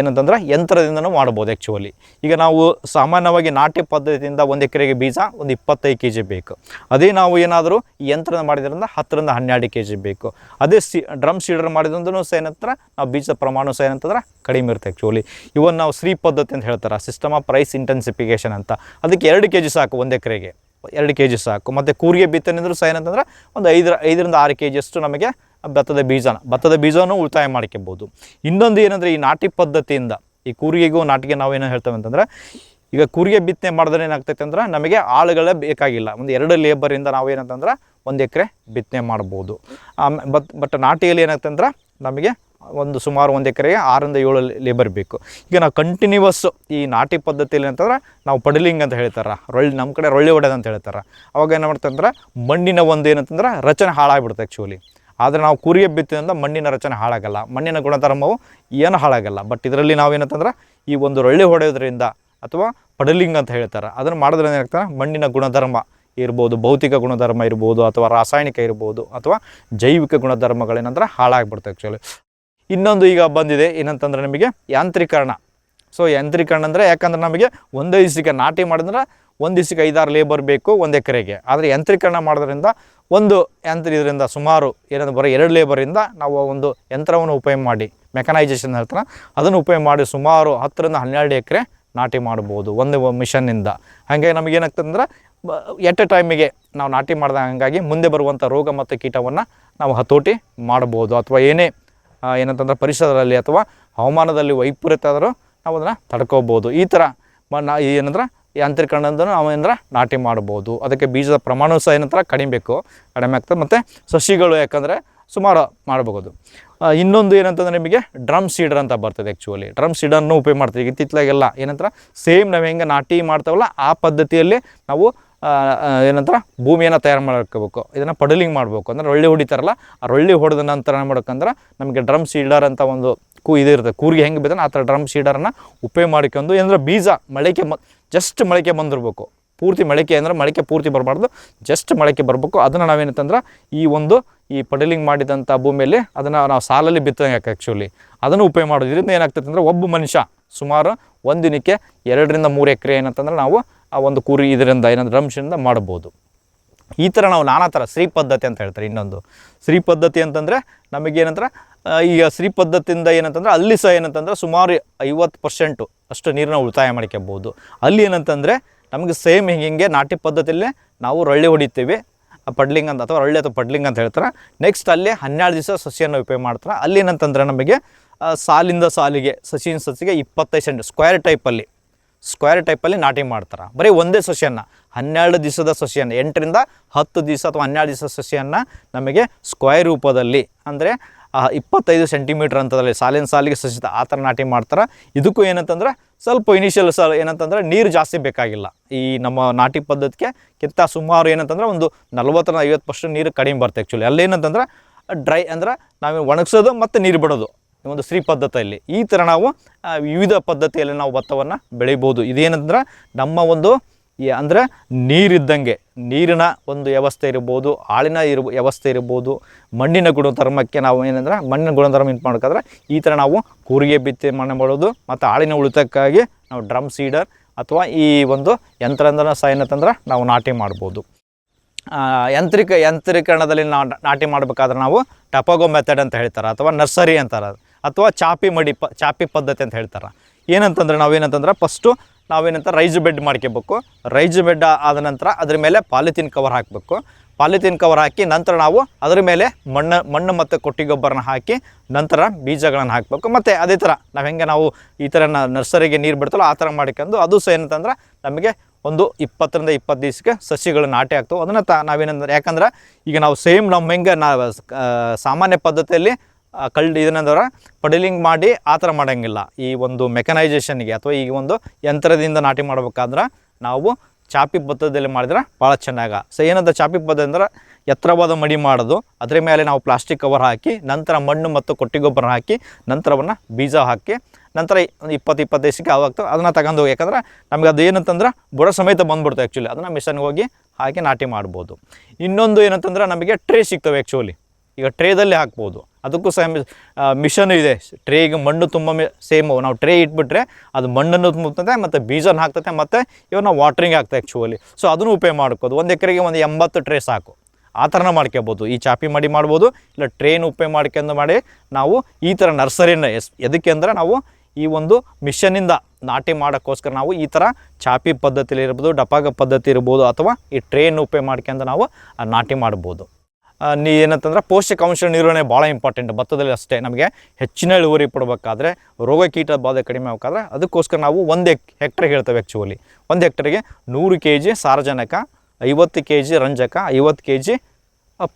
ಏನಂತಂದ್ರೆ ಯಂತ್ರದಿಂದನೂ ಮಾಡ್ಬೋದು ಆ್ಯಕ್ಚುಲಿ ಈಗ ನಾವು ಸಾಮಾನ್ಯವಾಗಿ ನಾಟಿ ಪದ್ಧತಿಯಿಂದ ಒಂದು ಎಕರೆಗೆ ಬೀಜ ಒಂದು ಇಪ್ಪತ್ತೈದು ಕೆ ಜಿ ಬೇಕು. ಅದೇ ನಾವು ಏನಾದರೂ ಯಂತ್ರದ ಮಾಡಿದ್ರಿಂದ ಹತ್ತರಿಂದ ಹನ್ನೆರಡು ಕೆ ಜಿ ಬೇಕು. ಅದೇ ಸಿ, ಡ್ರಮ್ ಸೀಡರ್ ಮಾಡಿದ್ರೂ ಸಹ ಏನಂತಾರೆ ನಾವು ಬೀಜದ ಪ್ರಮಾಣ ಸಹ ಏನಂತಂದ್ರೆ ಕಡಿಮೆ ಇರುತ್ತೆ ಆ್ಯಕ್ಚುಲಿ ಇವನ್ ನಾವು ಶ್ರೀ ಪದ್ಧತಿ ಅಂತ ಹೇಳ್ತಾರೆ ಸಿಸ್ಟಮ್ ಆಫ್ ಪ್ರೈಸ್ ಇಂಟೆನ್ಸಿಫಿಕೇಶನ್ ಅಂತ. ಅದಕ್ಕೆ ಎರಡು ಕೆ ಜಿ ಸಾಕು ಒಂದು ಎಕರೆಗೆ. ಎರಡು ಕೆ ಜಿ ಸಾಕು. ಮತ್ತು ಕೂರಿಗೆ ಬಿತ್ತನೆ ಅಂದ್ರೂ ಸಹ ಏನಂತಂದ್ರೆ ಒಂದು ಐದರ ಐದರಿಂದ ಆರು ಕೆ ಜಿಯಷ್ಟು ನಮಗೆ ಭತ್ತದ ಬೀಜನ ಭತ್ತದ ಬೀಜವನ್ನು ಉಳಿತಾಯ ಮಾಡ್ಕೊಬೋದು ಇನ್ನೊಂದು ಏನಂದರೆ ಈ ನಾಟಿ ಪದ್ಧತಿಯಿಂದ ಈ ಕೂರಿಗೆಗೂ ನಾಟಿಗೆ ನಾವು ನಾವೇನು ಹೇಳ್ತೇವೆ ಅಂತಂದ್ರೆ, ಈಗ ಕೂರಿಗೆ ಬಿತ್ತನೆ ಮಾಡಿದ್ರೆ ಏನಾಗ್ತೈತೆ ಅಂದ್ರೆ ನಮಗೆ ಆಳುಗಳೇ ಬೇಕಾಗಿಲ್ಲ. ಒಂದು ಎರಡು ಲೇಬರಿಂದ ನಾವೇನಂತಂದ್ರೆ ಒಂದು ಎಕರೆ ಬಿತ್ತನೆ ಮಾಡ್ಬೋದು. ಬಟ್ ಬಟ್ ನಾಟಿಯಲ್ಲಿ ಏನಾಗ್ತಂದ್ರೆ ನಮಗೆ ಒಂದು ಸುಮಾರು ಒಂದು ಎಕರೆಗೆ ಆರರಿಂದ ಏಳು ಲೇಬರ್ ಬೇಕು. ಈಗ ನಾವು ಕಂಟಿನ್ಯೂವಸ್ ಈ ನಾಟಿ ಪದ್ಧತಿಯಲ್ಲಿ ಅಂತಂದ್ರೆ ನಾವು ಪಡಲಿಂಗ್ ಅಂತ ಹೇಳ್ತಾರೆ. ರೊಳ್ಳಿ ನಮ್ಮ ಕಡೆ ರೊಳ್ಳಿ ಹೊಡೆದ ಅಂತ ಹೇಳ್ತಾರೆ. ಅವಾಗ ಏನು ಮಾಡ್ತಂದ್ರೆ ಮಣ್ಣಿನ ಒಂದು ಏನಂತಂದ್ರೆ ರಚನೆ ಹಾಳಾಗ್ಬಿಡುತ್ತೆ ಆ್ಯಕ್ಚುಲಿ ಆದರೆ ನಾವು ಕೂರಿಗೆ ಬಿತ್ತಿನಿಂದ ಮಣ್ಣಿನ ರಚನೆ ಹಾಳಾಗಲ್ಲ. ಮಣ್ಣಿನ ಗುಣಧರ್ಮವು ಏನು ಹಾಳಾಗಲ್ಲ. ಬಟ್ ಇದರಲ್ಲಿ ನಾವೇನಂತಂದ್ರೆ ಈ ಒಂದು ರೊಳ್ಳಿ ಹೊಡೆಯೋದ್ರಿಂದ ಅಥವಾ ಪಡಲಿಂಗ್ ಅಂತ ಹೇಳ್ತಾರೆ. ಅದನ್ನು ಮಾಡೋದ್ರಿಂದ ಏನಾಗ್ತಾರೆ ಮಣ್ಣಿನ ಗುಣಧರ್ಮ ಇರ್ಬೋದು, ಭೌತಿಕ ಗುಣಧರ್ಮ ಇರ್ಬೋದು ಅಥವಾ ರಾಸಾಯನಿಕ ಇರ್ಬೋದು ಅಥವಾ ಜೈವಿಕ ಗುಣಧರ್ಮಗಳೇನಂದ್ರೆ ಹಾಳಾಗ್ಬಿಡ್ತವೆ ಆ್ಯಕ್ಚುಲಿ ಇನ್ನೊಂದು ಈಗ ಬಂದಿದೆ, ಏನಂತಂದ್ರೆ ನಿಮಗೆ ಯಾಂತ್ರೀಕರಣ. ಸೊ ಯಾಂತ್ರೀಕರಣ ಅಂದರೆ ಯಾಕಂದ್ರೆ ನಮಗೆ ಒಂದೇ ದಿವಸಕ್ಕೆ ನಾಟಿ ಮಾಡಿದ್ರೆ ಒಂದು ದಿವಸಕ್ಕೆ ಐದಾರು ಲೇಬರ್ ಬೇಕು ಒಂದು ಎಕರೆಗೆ. ಆದರೆ ಯಾಂತ್ರೀಕರಣ ಮಾಡೋದ್ರಿಂದ ಒಂದು ಯಂತ್ರ ಇದರಿಂದ ಸುಮಾರು ಏನಂದ್ರೆ ಬರೋ ಎರಡು ಲೇಬರಿಂದ ನಾವು ಒಂದು ಯಂತ್ರವನ್ನು ಉಪಯೋಗ ಮಾಡಿ ಮೆಕನೈಜೇಷನ್ ಹೇಳ್ತಾರೆ ಅದನ್ನು ಉಪಯೋಗ ಮಾಡಿ ಸುಮಾರು ಹತ್ತರಿಂದ ಹನ್ನೆರಡು ಎಕರೆ ನಾಟಿ ಮಾಡ್ಬೋದು ಒಂದು ಮಿಷನ್ನಿಂದ ಹಾಗಾಗಿ ನಮಗೇನಾಗ್ತದೆ ಅಂದ್ರೆ ಎಟ್ ಎ ಟೈಮಿಗೆ ನಾವು ನಾಟಿ ಮಾಡಿದಾಗ ಹಂಗಾಗಿ ಮುಂದೆ ಬರುವಂಥ ರೋಗ ಮತ್ತು ಕೀಟವನ್ನು ನಾವು ಹತೋಟಿ ಮಾಡ್ಬೋದು. ಅಥವಾ ಏನೇ ಏನಂತಂದ್ರೆ ಪರಿಸರದಲ್ಲಿ ಅಥವಾ ಹವಾಮಾನದಲ್ಲಿ ವೈಪರೀತ್ಯ ಆದರೂ ನಾವು ಅದನ್ನು ತಡ್ಕೋಬೋದು. ಈ ಥರ ಮ- ನಾ ಏನಂದ್ರೆ ನಾವು ಏನಂದ್ರೆ ನಾಟಿ ಮಾಡ್ಬೋದು. ಅದಕ್ಕೆ ಬೀಜದ ಪ್ರಮಾಣ ಸಹ ಏನಂತಾರೆ ಕಡಿಮೆ ಬೇಕು, ಕಡಿಮೆ ಆಗ್ತದೆ. ಮತ್ತು ಸಸಿಗಳು ಯಾಕಂದರೆ ಸುಮಾರು ಮಾಡಬಹುದು ಇನ್ನೊಂದು ಏನಂತಂದ್ರೆ ನಿಮಗೆ ಡ್ರಮ್ ಸೀಡರ್ ಅಂತ ಬರ್ತದೆ ಆ್ಯಕ್ಚುಲಿ ಡ್ರಮ್ ಸೀಡರ್ನ ಉಪಯೋಗ ಮಾಡ್ತೀವಿ. ಇತ್ತಿತ್ತಲಾಗೆಲ್ಲ ಏನಂತರ ಸೇಮ್ ನಾವು ಹೆಂಗೆ ನಾಟಿ ಮಾಡ್ತಾವಲ್ಲ, ಆ ಪದ್ಧತಿಯಲ್ಲಿ ನಾವು ಏನಂತಾರೆ? ಭೂಮಿಯನ್ನು ತಯಾರು ಮಾಡ್ಕೋಬೇಕು. ಇದನ್ನು ಪಡಲಿಂಗ್ ಮಾಡಬೇಕು. ಅಂದ್ರೆ ರೊಳ್ಳಿ ಹೊಡಿತಾರಲ್ಲ, ಆ ರೊಳ್ಳಿ ಹೊಡೆದ ನಂತರ ಏನು ಮಾಡ್ಬೇಕಂದ್ರೆ ನಮಗೆ ಡ್ರಮ್ ಸೀಡರ್ ಅಂತ ಒಂದು ಕೂ ಇದಿರುತ್ತೆ ಕೂರಿಗೆ ಹೆಂಗೆ ಬೇಕಂದ್ರೆ ಆ ಥರ ಡ್ರಮ್ ಸೀಡರನ್ನು ಉಪಯೋಗ ಮಾಡ್ಕೊಂಡು, ಏನಂದ್ರೆ ಬೀಜ ಮೊಳಕೆ ಮ ಜಸ್ಟ್ ಮೊಳಕೆ ಬಂದಿರಬೇಕು. ಪೂರ್ತಿ ಮೊಳಕೆ ಅಂದರೆ ಮೊಳಕೆ ಪೂರ್ತಿ ಬರಬಾರ್ದು ಜಸ್ಟ್ ಮೊಳಕೆ ಬರಬೇಕು. ಅದನ್ನು ನಾವೇನಂತಂದ್ರೆ ಈ ಒಂದು ಈ ಪಡಲಿಂಗ್ ಮಾಡಿದಂಥ ಭೂಮಿಯಲ್ಲಿ ಅದನ್ನು ನಾವು ಸಾಲಲ್ಲಿ ಬಿತ್ತಂಗೆ ಆ್ಯಕ್ಚುಲಿ ಅದನ್ನು ಉಪಯೋಗ ಮಾಡೋದು ಇದರಿಂದ ಏನಾಗ್ತದೆ ಅಂದರೆ ಒಬ್ಬ ಮನುಷ್ಯ ಸುಮಾರು ಒಂದು ದಿನಕ್ಕೆ ಎರಡರಿಂದ ಮೂರು ಎಕರೆ ಏನಂತಂದ್ರೆ ನಾವು ಆ ಒಂದು ಕುರಿ ಇದರಿಂದ ಏನಂದ್ರೆ ರಂಶದಿಂದ ಮಾಡ್ಬೋದು ಈ ಥರ ನಾವು ನಾನಾ ಥರ ಶ್ರೀ ಪದ್ಧತಿ ಅಂತ ಹೇಳ್ತಾರೆ. ಇನ್ನೊಂದು ಶ್ರೀ ಪದ್ಧತಿ ಅಂತಂದರೆ ನಮಗೇನಂದ್ರೆ ಈಗ ಶ್ರೀ ಪದ್ಧತಿಯಿಂದ ಏನಂತಂದ್ರೆ ಅಲ್ಲಿ ಸಹ ಏನಂತಂದ್ರೆ ಸುಮಾರು ಐವತ್ತು ಪರ್ಸೆಂಟು ಅಷ್ಟು ನೀರನ್ನ ಉಳಿತಾಯ ಮಾಡ್ಕೋಬೋದು ಅಲ್ಲಿ ಏನಂತಂದರೆ ನಮಗೆ ಸೇಮ್ ಹಿಂಗೆ ಹಿಂಗೆ ನಾಟಿ ಪದ್ಧತಿಯಲ್ಲೇ ನಾವು ರಳ್ಳಿ ಹೊಡಿತೀವಿ. ಆ ಪಡ್ಲಿಂಗ್ ಅಂತ ಅಥವಾ ರಳ್ಳಿ ಅಥವಾ ಪಡ್ಲಿಂಗ್ ಅಂತ ಹೇಳ್ತಾರೆ. ನೆಕ್ಸ್ಟ್ ಅಲ್ಲಿ ಹನ್ನೆರಡು ದಿವಸ ಸಸಿಯನ್ನು ಉಪಯೋಗ ಮಾಡ್ತಾರೆ. ಅಲ್ಲಿ ಏನಂತಂದ್ರೆ ನಮಗೆ ಸಾಲಿಂದ ಸಾಲಿಗೆ, ಸಸಿಯಿಂದ ಸಸಿಗೆ ಇಪ್ಪತ್ತೈದು ಸೆಂಟ್ ಸ್ಕ್ವೇರ್ ಟೈಪಲ್ಲಿ ಸ್ಕ್ವೇರ್ ಟೈಪಲ್ಲಿ ನಾಟಿ ಮಾಡ್ತಾರೆ. ಬರೀ ಒಂದೇ ಸಸಿಯನ್ನು ಹನ್ನೆರಡು ದಿವಸದ ಸಸಿಯನ್ನು ಎಂಟರಿಂದ ಹತ್ತು ದಿವಸ ಅಥವಾ ಹನ್ನೆರಡು ದಿವಸ ಸಸಿಯನ್ನು ನಮಗೆ ಸ್ಕ್ವೇರ್ ರೂಪದಲ್ಲಿ, ಅಂದರೆ ಇಪ್ಪತ್ತೈದು ಸೆಂಟಿಮೀಟ್ರ್ ಅಂತದಲ್ಲಿ ಸಾಲಿನ ಸಾಲಿಗೆ ಸಸಿ ಆ ಥರ ನಾಟಿ ಮಾಡ್ತಾರೆ. ಇದಕ್ಕೂ ಏನಂತಂದ್ರೆ, ಸ್ವಲ್ಪ ಇನಿಷಿಯಲ್ ಸ, ಏನಂತಂದ್ರೆ ನೀರು ಜಾಸ್ತಿ ಬೇಕಾಗಿಲ್ಲ. ಈ ನಮ್ಮ ನಾಟಿ ಪದ್ಧತಿಗೆ ಕಿತ್ತ ಸುಮಾರು ಏನಂತಂದ್ರೆ ಒಂದು ನಲ್ವತ್ತರಿಂದ ಐವತ್ತು ಪರ್ಸೆಂಟ್ ನೀರು ಕಡಿಮೆ ಬರುತ್ತೆ ಆ್ಯಕ್ಚುಲಿ ಅಲ್ಲೇನಂತಂದ್ರೆ ಡ್ರೈ ಅಂದ್ರೆ ನಾವು ಒಣಗಿಸೋದು ಮತ್ತು ನೀರು ಬಿಡೋದು. ಒಂದು ಶ್ರೀ ಪದ್ಧತಿಯಲ್ಲಿ. ಈ ಥರ ನಾವು ವಿವಿಧ ಪದ್ಧತಿಯಲ್ಲಿ ನಾವು ಭತ್ತವನ್ನು ಬೆಳಿಬೋದು. ಇದೇನಂದ್ರೆ ನಮ್ಮ ಒಂದು ಅಂದರೆ ನೀರಿದ್ದಂಗೆ, ನೀರಿನ ಒಂದು ವ್ಯವಸ್ಥೆ ಇರ್ಬೋದು ಆಳಿನ ಇರ್ ವ್ಯವಸ್ಥೆ ಇರ್ಬೋದು, ಮಣ್ಣಿನ ಗುಣಧರ್ಮಕ್ಕೆ ನಾವು ಏನಂದ್ರೆ ಮಣ್ಣಿನ ಗುಣಧರ್ಮ ಇದು ಮಾಡ್ಕಂದ್ರೆ ಈ ಥರ ನಾವು ಕೂರಿಗೆ ಬಿತ್ತಿ ಮಣ್ಣು ಮಾಡೋದು ಮತ್ತು ಆಳಿನ ಉಳಿತಕ್ಕಾಗಿ ನಾವು ಡ್ರಮ್ ಸೀಡರ್ ಅಥವಾ ಈ ಒಂದು ಯಂತ್ರದ ಸಹಾಯನ ತಂದ್ರೆ ನಾವು ನಾಟಿ ಮಾಡ್ಬೋದು. ಯಾಂತ್ರಿಕ, ಯಂತ್ರೀಕರಣದಲ್ಲಿ ನಾ, ನಾಟಿ ಮಾಡಬೇಕಾದ್ರೆ ನಾವು ಟಪಾಗೋ ಮೆಥಡ್ ಅಂತ ಹೇಳ್ತಾರೆ ಅಥವಾ ನರ್ಸರಿ ಅಂತಾರೆ. ಅಥವಾ ಚಾಪಿ ಮಡಿ ಪ, ಚಾಪಿ ಪದ್ಧತಿ ಅಂತ ಹೇಳ್ತಾರೆ. ಏನಂತಂದ್ರೆ ನಾವೇನಂತಂದ್ರೆ ಫಸ್ಟು ನಾವೇನಂತ ರೈಸ್ ಬೆಡ್ ಮಾಡ್ಕೋಬೇಕು. ರೈಸ್ ಬೆಡ್ ಆದ ನಂತರ ಅದ್ರ ಮೇಲೆ ಪಾಲಿಥೀನ್ ಕವರ್ ಹಾಕಬೇಕು. ಪಾಲಿಥೀನ್ ಕವರ್ ಹಾಕಿ ನಂತರ ನಾವು ಅದರ ಮೇಲೆ ಮಣ್ಣು ಮಣ್ಣು ಮತ್ತು ಕೊಟ್ಟಿ ಗೊಬ್ಬರನ ಹಾಕಿ ನಂತರ ಬೀಜಗಳನ್ನು ಹಾಕಬೇಕು. ಮತ್ತು ಅದೇ ಥರ ನಾವು ಹೆಂಗೆ ನಾವು ಈ ಥರ ನರ್ಸರಿಗೆ ನೀರು ಬಿಡ್ತಲ್ಲ ಆ ಥರ ಮಾಡ್ಕೊಂಡು ಅದು ಸಹ ಏನಂತಂದ್ರೆ ನಮಗೆ ಒಂದು ಇಪ್ಪತ್ತರಿಂದ ಇಪ್ಪತ್ತು ದಿವಸಕ್ಕೆ ಸಸಿಗಳು ನಾಟಿ ಆಗ್ತವೆ. ಅದನ್ನು ತ ನಾವೇನಂದ್ರೆ, ಯಾಕಂದ್ರೆ ಈಗ ನಾವು ಸೇಮ್ ನಮ್ಮ ಹೆಂಗೆ ನಾವು ಸಾಮಾನ್ಯ ಪದ್ಧತಿಯಲ್ಲಿ ಆ, ಕಲ್ಲು ಇದನ್ನಂದ್ರೆ ಪಡಲಿಂಗ್ ಮಾಡಿ ಆ ಥರ ಮಾಡೋಂಗಿಲ್ಲ. ಈ ಒಂದು ಮೆಕನೈಸೇಷನ್ಗೆ ಅಥವಾ ಈ ಒಂದು ಯಂತ್ರದಿಂದ ನಾಟಿ ಮಾಡ್ಬೇಕಾದ್ರೆ ನಾವು ಚಾಪಿ ಪದ್ಧತಿಯಲ್ಲಿ ಮಾಡಿದ್ರೆ ಭಾಳ ಚೆನ್ನಾಗ. ಸೊ ಏನಂತ ಚಾಪಿ ಪದ್ಧತಿ ಅಂದ್ರೆ ಎತ್ತರವಾದ ಮಡಿ ಮಾಡೋದು. ಅದರ ಮೇಲೆ ನಾವು ಪ್ಲಾಸ್ಟಿಕ್ ಕವರ್ ಹಾಕಿ ನಂತರ ಮಣ್ಣು ಮತ್ತು ಕೊಟ್ಟಿ ಗೊಬ್ಬರ ಹಾಕಿ ನಂತರವನ್ನು ಬೀಜ ಹಾಕಿ ನಂತರ ಒಂದು ಇಪ್ಪತ್ತು ಇಪ್ಪತ್ತೈದು ದಿವಸಕ್ಕೆ ಆವಾಗ್ತು ಅದನ್ನು ತಗೊಂಡು ಹೋಗಿ. ಯಾಕಂದ್ರೆ ನಮ್ಗೆ ಅದು ಏನಂತಂದ್ರೆ ಬುಡ ಸಮೇತ ಬಂದ್ಬಿಡ್ತು ಆ್ಯಕ್ಚುಲಿ ಅದನ್ನು ಮಿಷನ್ಗೆ ಹೋಗಿ ಹಾಕಿ ನಾಟಿ ಮಾಡ್ಬೋದು. ಇನ್ನೊಂದು ಏನಂತಂದ್ರೆ ನಮಗೆ ಟ್ರೇ ಸಿಗ್ತವೆ ಆ್ಯಕ್ಚುಲಿ ಈಗ ಟ್ರೇದಲ್ಲಿ ಹಾಕ್ಬೋದು. ಅದಕ್ಕೂ ಸೇಮ್ ಮಿಷನ್ ಇದೆ. ಟ್ರೇಗೆ ಮಣ್ಣು ತುಂಬ ಸೇಮ್ ನಾವು ಟ್ರೇ ಇಟ್ಬಿಟ್ರೆ ಅದು ಮಣ್ಣನ್ನು ತುಂಬುತ್ತದೆ ಮತ್ತು ಬೀಜನ ಹಾಕ್ತದೆ ಮತ್ತು ಇವನ್ನ ವಾಟ್ರಿಂಗ್ ಆಗ್ತದೆ ಆ್ಯಕ್ಚುಲಿ ಸೊ ಅದನ್ನು ಉಪಯೋಗ ಮಾಡ್ಕೋದು ಒಂದು ಎಕರೆಗೆ ಒಂದು ಎಂಬತ್ತು ಟ್ರೇ ಸಾಕು. ಆ ಥರನ ಮಾಡ್ಕೋಬೋದು. ಈ ಚಾಪಿ ಮಾಡಿ ಮಾಡ್ಬೋದು. ಇಲ್ಲ ಟ್ರೇನ್ ಉಪಯೋಗ ಮಾಡ್ಕೊಂಡು ಮಾಡಿ ನಾವು ಈ ಥರ ನರ್ಸರಿನ ಎಸ್ ಎದಕ್ಕೆ ಅಂದರೆ ನಾವು ಈ ಒಂದು ಮಿಷನಿಂದ ನಾಟಿ ಮಾಡೋಕ್ಕೋಸ್ಕರ ನಾವು ಈ ಥರ ಚಾಪಿ ಪದ್ಧತಿಲಿ ಇರ್ಬೋದು ಡಪಾಗ ಪದ್ಧತಿ ಇರ್ಬೋದು ಅಥವಾ ಈ ಟ್ರೇನ್ ಉಪಯೋಗ ಮಾಡ್ಕೊಂಡು ನಾವು ನಾಟಿ ಮಾಡ್ಬೋದು. ನೀ ಏನಂತಂದ್ರೆ ಪೋಷಕಾಂಶ ನಿರ್ವಹಣೆ ಭಾಳ ಇಂಪಾರ್ಟೆಂಟ್ ಭತ್ತದಲ್ಲಿ ಅಷ್ಟೇ ನಮಗೆ ಹೆಚ್ಚಿನ ಇಳುವರಿ ಪಡಬೇಕಾದ್ರೆ ರೋಗ ಕೀಟ ಬಾಧೆ ಕಡಿಮೆ ಆಗಬೇಕಾದ್ರೆ ಅದಕ್ಕೋಸ್ಕರ ನಾವು ಒಂದು ಎಕ್ ಹೆಕ್ಟ್ರಿಗೆ ಹೇಳ್ತೇವೆ ಆ್ಯಕ್ಚುಲಿ ಒಂದು ಹೆಕ್ಟ್ರಿಗೆ ನೂರು ಕೆ ಜಿ ಸಾರಜನಕ, ಐವತ್ತು ಕೆ ಜಿ ರಂಜಕ, ಐವತ್ತು ಕೆ ಜಿ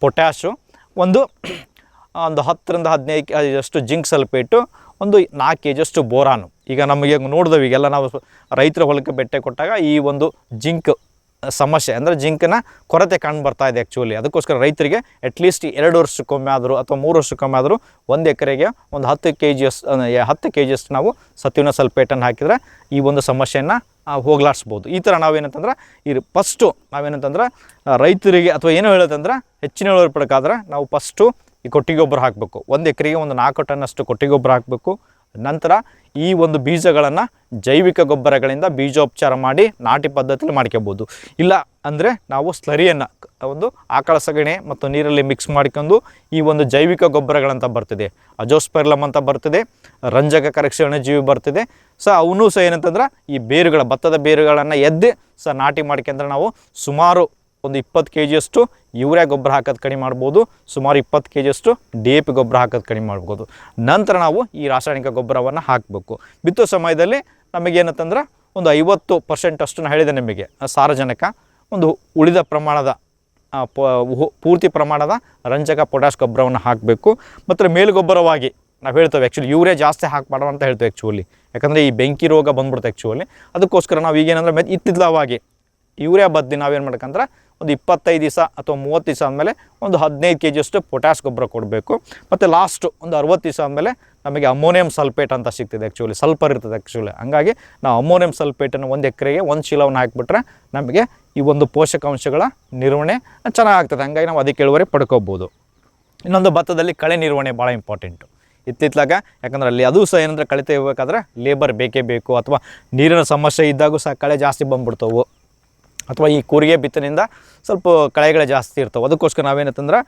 ಪೊಟ್ಯಾಶು ಒಂದು ಒಂದು ಹತ್ತರಿಂದ ಹದಿನೈದು ಅಷ್ಟು ಜಿಂಕ್ ಸಲ್ಪೇಟು, ಒಂದು ನಾಲ್ಕು ಕೆ ಜಿಯಷ್ಟು ಬೋರಾನು. ಈಗ ನಮಗೆ ನೋಡಿದೆವು, ಈಗೆಲ್ಲ ನಾವು ರೈತರ ಹೊಲಕ್ಕೆ ಬೆಟ್ಟೆ ಕೊಟ್ಟಾಗ ಈ ಒಂದು ಜಿಂಕ್ ಸಮಸ್ಯೆ ಅಂದರೆ ಜಿಂಕ್ನ ಕೊರತೆ ಕಂಡು ಬರ್ತಾ ಇದೆ ಆ್ಯಕ್ಚುಲಿ ಅದಕ್ಕೋಸ್ಕರ ರೈತರಿಗೆ ಅಟ್ಲೀಸ್ಟ್ ಎರಡು ವರ್ಷಕ್ಕೊಮ್ಮೆ ಆದರೂ ಅಥವಾ ಮೂರು ವರ್ಷಕ್ಕೊಮ್ಮೆ ಆದರೂ ಒಂದು ಎಕರೆಗೆ ಒಂದು ಹತ್ತು ಕೆ ಜಿಯಷ್ಟು ಹತ್ತು ಕೆ ಜಿಯಷ್ಟು ನಾವು ಸತ್ಯುವಿನ ಸಲ್ಪೇಟನ್ನು ಹಾಕಿದರೆ ಈ ಒಂದು ಸಮಸ್ಯೆಯನ್ನು ಹೋಗ್ಲಾಡಿಸ್ಬೋದು. ಈ ಥರ ನಾವೇನಂತಂದ್ರೆ, ಈ ಫಸ್ಟು ನಾವೇನಂತಂದ್ರೆ ರೈತರಿಗೆ ಅಥವಾ ಏನೋ ಹೇಳೋದಂದ್ರೆ ಹೆಚ್ಚಿನ ಇಳುವರಿ ಪಡೋಕ್ಕಾದ್ರೆ ನಾವು ಫಸ್ಟು ಈ ಕೊಟ್ಟಿಗೆ ಗೊಬ್ಬರ ಹಾಕಬೇಕು. ಒಂದು ಎಕರೆಗೆ ಒಂದು ನಾಲ್ಕು ಟನ್ನಷ್ಟು ಕೊಟ್ಟಿಗೆ ಗೊಬ್ಬರ ಹಾಕಬೇಕು. ನಂತರ ಈ ಒಂದು ಬೀಜಗಳನ್ನು ಜೈವಿಕ ಗೊಬ್ಬರಗಳಿಂದ ಬೀಜೋಪಚಾರ ಮಾಡಿ ನಾಟಿ ಪದ್ಧತಿಯಲ್ಲಿ ಮಾಡ್ಕೋಬೋದು. ಇಲ್ಲ ಅಂದರೆ ನಾವು ಸ್ಲರಿಯನ್ನು ಒಂದು ಆಕಳ ಸಗಣಿ ಮತ್ತು ನೀರಲ್ಲಿ ಮಿಕ್ಸ್ ಮಾಡ್ಕೊಂಡು ಈ ಒಂದು ಜೈವಿಕ ಗೊಬ್ಬರಗಳಂತ ಬರ್ತಿದೆ. ಅಜೋಸ್ಪೆರ್ಲಮ್ ಅಂತ ಬರ್ತಿದೆ. ರಂಜಕ ಕರಕ್ಷಣೆ ಜೀವಿ ಬರ್ತಿದೆ. ಸೊ ಅವನು ಸಹ ಏನಂತಂದ್ರೆ ಈ ಬೇರುಗಳ, ಭತ್ತದ ಬೇರುಗಳನ್ನು ಎದ್ದು ಸಹ ನಾಟಿ ಮಾಡ್ಕೊಂಡ್ರೆ ನಾವು ಸುಮಾರು ಒಂದು ಇಪ್ಪತ್ತು ಕೆ ಜಿಯಷ್ಟು ಯೂರಿಯಾ ಗೊಬ್ಬರ ಹಾಕೋದು ಕಡಿಮೆ ಮಾಡ್ಬೋದು. ಸುಮಾರು ಇಪ್ಪತ್ತು ಕೆ ಜಿಯಷ್ಟು ಡಿ ಎ ಪಿ ಗೊಬ್ಬರ ಹಾಕೋದು ಕಡಿಮೆ ಮಾಡ್ಬೋದು. ನಂತರ ನಾವು ಈ ರಾಸಾಯನಿಕ ಗೊಬ್ಬರವನ್ನು ಹಾಕಬೇಕು. ಬಿತ್ತೋ ಸಮಯದಲ್ಲಿ ನಮಗೇನಂತಂದ್ರೆ ಒಂದು ಐವತ್ತು ಪರ್ಸೆಂಟ್ ಅಷ್ಟು ನಾನು ಹೇಳಿದೆ ನಿಮಗೆ, ಸಾರಜನಕ, ಒಂದು ಉಳಿದ ಪ್ರಮಾಣದ ಪೂರ್ತಿ ಪ್ರಮಾಣದ ರಂಜಕ ಪೊಟ್ಯಾಶ್ ಗೊಬ್ಬರವನ್ನು ಹಾಕಬೇಕು. ಮತ್ತು ಮೇಲುಗೊಬ್ಬರವಾಗಿ ನಾವು ಹೇಳ್ತೇವೆ ಆ್ಯಕ್ಚುಲಿ ಯೂರಿಯಾ ಜಾಸ್ತಿ ಹಾಕ್ಬಾರ್ದು ಅಂತ ಹೇಳ್ತೇವೆ ಆ್ಯಕ್ಚುಲಿ ಯಾಕಂದರೆ ಈ ಬೆಂಕಿ ರೋಗ ಬಂದ್ಬಿಡುತ್ತೆ ಆ್ಯಕ್ಚುಲಿ ಅದಕ್ಕೋಸ್ಕರ ನಾವು ಈಗೇನಂದ್ರೆ ಮೆ ಇತ್ತಿದ್ಲವಾಗಿ ಯೂರಿಯಾ ಬದ್ದಿ ನಾವೇನು ಮಾಡ್ಬೇಕಂದ್ರೆ ಒಂದು ಇಪ್ಪತ್ತೈದು ದಿವಸ ಅಥವಾ ಮೂವತ್ತು ದಿವಸ ಆದಮೇಲೆ ಒಂದು ಹದಿನೈದು ಕೆ ಜಿಯಷ್ಟು ಪೊಟ್ಯಾಶ್ ಗೊಬ್ಬರ ಕೊಡಬೇಕು. ಮತ್ತು ಲಾಸ್ಟು ಒಂದು ಅರವತ್ತು ದಿವಸ ಆದಮೇಲೆ ನಮಗೆ ಅಮೋನಿಯಂ ಸಲ್ಫೇಟ್ ಅಂತ ಸಿಗ್ತದೆ ಆ್ಯಕ್ಚುಲಿ ಸಲ್ಪರ್ ಇರ್ತದೆ ಆ್ಯಕ್ಚುಲಿ ಹಂಗಾಗಿ ನಾವು ಅಮೋನಿಯಂ ಸಲ್ಫೇಟನ್ನು ಒಂದು ಎಕರೆಗೆ ಒಂದು ಚೀಲವನ್ನು ಹಾಕಿಬಿಟ್ರೆ ನಮಗೆ ಈ ಒಂದು ಪೋಷಕಾಂಶಗಳ ನಿರ್ವಹಣೆ ಚೆನ್ನಾಗಾಗ್ತದೆ ಹಂಗಾಗಿ ನಾವು ಅದಕ್ಕೆ ಇಳುವರಿ ಪಡ್ಕೋಬೋದು. ಇನ್ನೊಂದು ಭತ್ತದಲ್ಲಿ ಕಳೆ ನಿರ್ವಹಣೆ ಭಾಳ ಇಂಪಾರ್ಟೆಂಟು ಇತ್ತಿತ್ತಲಾಗ ಯಾಕಂದ್ರೆ ಅಲ್ಲಿ ಅದು ಸಹ ಏನಂದ್ರೆ ಕಳೆ ತೆಗಿಬೇಕಾದ್ರೆ ಲೇಬರ್ ಬೇಕೇ ಬೇಕು ಅಥವಾ ನೀರಿನ ಸಮಸ್ಯೆ ಇದ್ದಾಗೂ ಸಹ ಕಳೆ ಜಾಸ್ತಿ ಬಂದ್ಬಿಡ್ತವು. ಅಥವಾ ಈ ಕೂರಿಗೆ ಬಿತ್ತನೆಯಿಂದ ಸ್ವಲ್ಪ ಕಳೆಗಳೇ ಜಾಸ್ತಿ ಇರ್ತವೆ. ಅದಕ್ಕೋಸ್ಕರ ನಾವೇನಂತಂದ್ರೆ